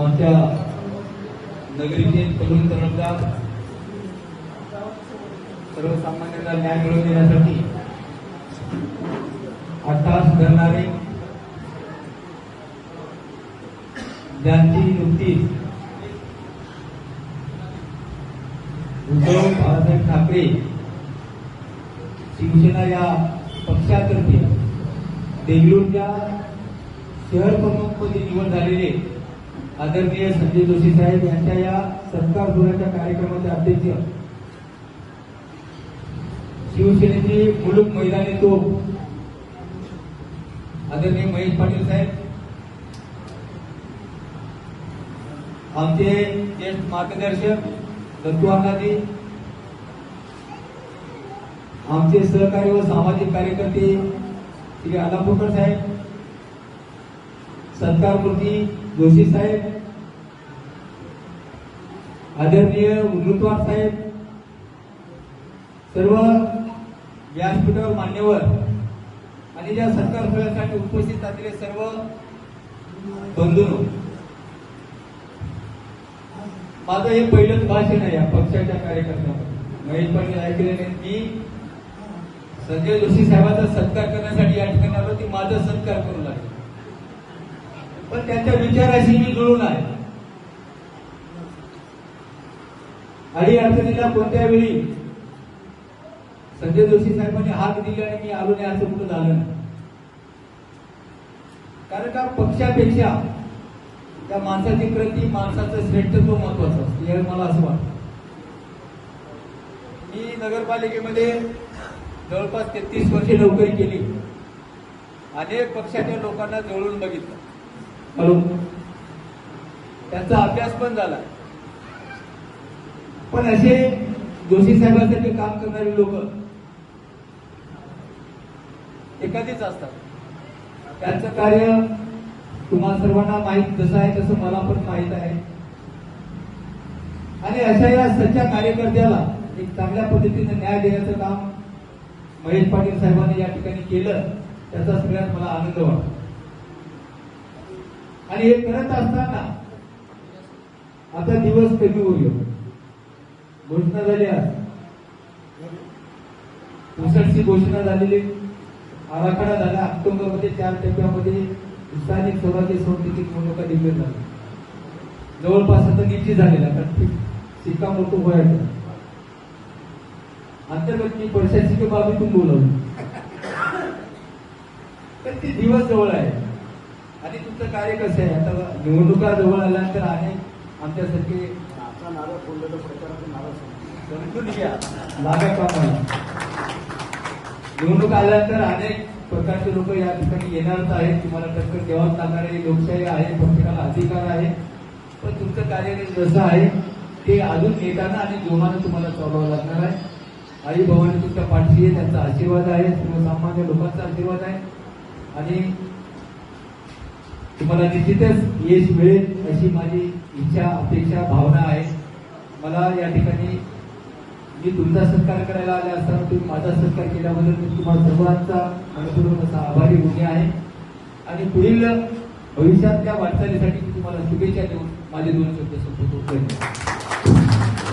आमच्या नगरीचे तरुण तरुणदार सर्वसामान्यांना न्याय मिळवून देण्यासाठी आता करणारे ज्यांची नुकतीच उद्धव बाळासाहेब ठाकरे शिवसेना या पक्षातर्फे देगलूरच्या शहर प्रमुखपदी निवड झालेले आदरणीय संजय जोशी साहेब यांच्या या सत्कार सोहळ्याच्या कार्यक्रमाचे अध्यक्ष. शिवसेनेचे मुलुक मैदानी तो आदरणीय महेश पाटील साहेब. आमचे ज्येष्ठ मार्गदर्शक दत्तू अण्णाजी आमचे सहकारी व सामाजिक कार्यकर्ते श्री आलापूरकर साहेब. सत्कारमूर्ती जोशी साहेब आदरणीय मुद्रुतवार साहेब सर्व व्यासपीठावर मान्यवर आणि ज्या सत्कार सोहळ्यासाठी उपस्थित असलेले सर्व बंधू. माझं हे पहिलंच भाषण आहे या पक्षाच्या कार्यकर्त्यांवर. महेश पाटील ऐकले नाही मी संजय जोशी साहेबांचा सत्कार करण्यासाठी या ठिकाणी आलो ती माझा सत्कार करू लागेल. पण त्यांच्या विचाराशी मी जुळून आहे. अडी अडचणीला कोणत्या वेळी संजय जोशी साहेबांनी हात दिली आणि मी आलो नाही असं कुठं झालं नाही. कारण का पक्षापेक्षा त्या माणसाची प्रती माणसाचं श्रेष्ठत्व महत्वाचं असतं. हे मला असं वाटतं. मी नगरपालिकेमध्ये जवळपास तेहतीस वर्षे नोकरी केली. अनेक पक्षाच्या लोकांना जवळून बघितलं. हॅलो. त्यांचा अभ्यास पण झाला. पण असे जोशी साहेबांसाठी काम करणारे लोक एखादीच असतात. त्यांचं कार्य तुम्हा सर्वांना माहीत जसं आहे तसं मला पण माहीत आहे. आणि अशा या सच्च्या कार्यकर्त्याला एक चांगल्या पद्धतीने न्याय देण्याचं काम महेश पाटील साहेबांनी या ठिकाणी केलं त्याचा सगळ्यात मला आनंद वाटतो. आणि हे करत असताना आता दिवस कमी होईल. घोषणा झाली आज. पुसटची घोषणा झालेली. आराखडा झाला. ऑक्टोबरमध्ये चार टप्प्यामध्ये स्थानिक स्वराज्य संस्थेची निवडणुका डिक्लेअर झाली जवळपास आता निश्चित झालेला कारण शिक्का मोठं व्हायचं. अंतर्गत मी प्रशासकीय बाबीतून बोलवलं तर ती दिवस जवळ आहे. आणि तुमचं कार्य कसं आहे? आता निवडणुका जवळ आल्यानंतर अनेक आमच्यासारखे आता नारळ फोडलं तर प्रचाराचे नारळ. समजून घ्या लागा कामाला निवडणूक आल्यानंतर अनेक प्रकारचे लोक या ठिकाणी येणारच आहेत. तुम्हाला टक्कर द्यावाच लागणार आहे. लोकशाही आहे प्रत्येकाला अधिकार आहे. पण तुमचं कार्य जसं आहे ते अजून नेटानं आणि जोमानं तुम्हाला चालवावं लागणार आहे. आई भवानी तुमच्या पाठशी आहे त्यांचा आशीर्वाद आहे. सर्वसामान्य लोकांचा आशीर्वाद आहे. आणि तुम्हाला निश्चितच यश मिळेल अशी माझी इच्छा अपेक्षा भावना आहे. मला या ठिकाणी मी तुमचा सत्कार करायला आले असताना तुम्ही माझा सत्कार केल्याबद्दल मी तुम्हाला सर्वांचा मनपूर्वक असा आभारी होणे आहे. आणि पुढील भविष्यातल्या वाटचालीसाठी मी तुम्हाला शुभेच्छा देऊन माझे दोन शब्द संपवतो. धन्यवाद.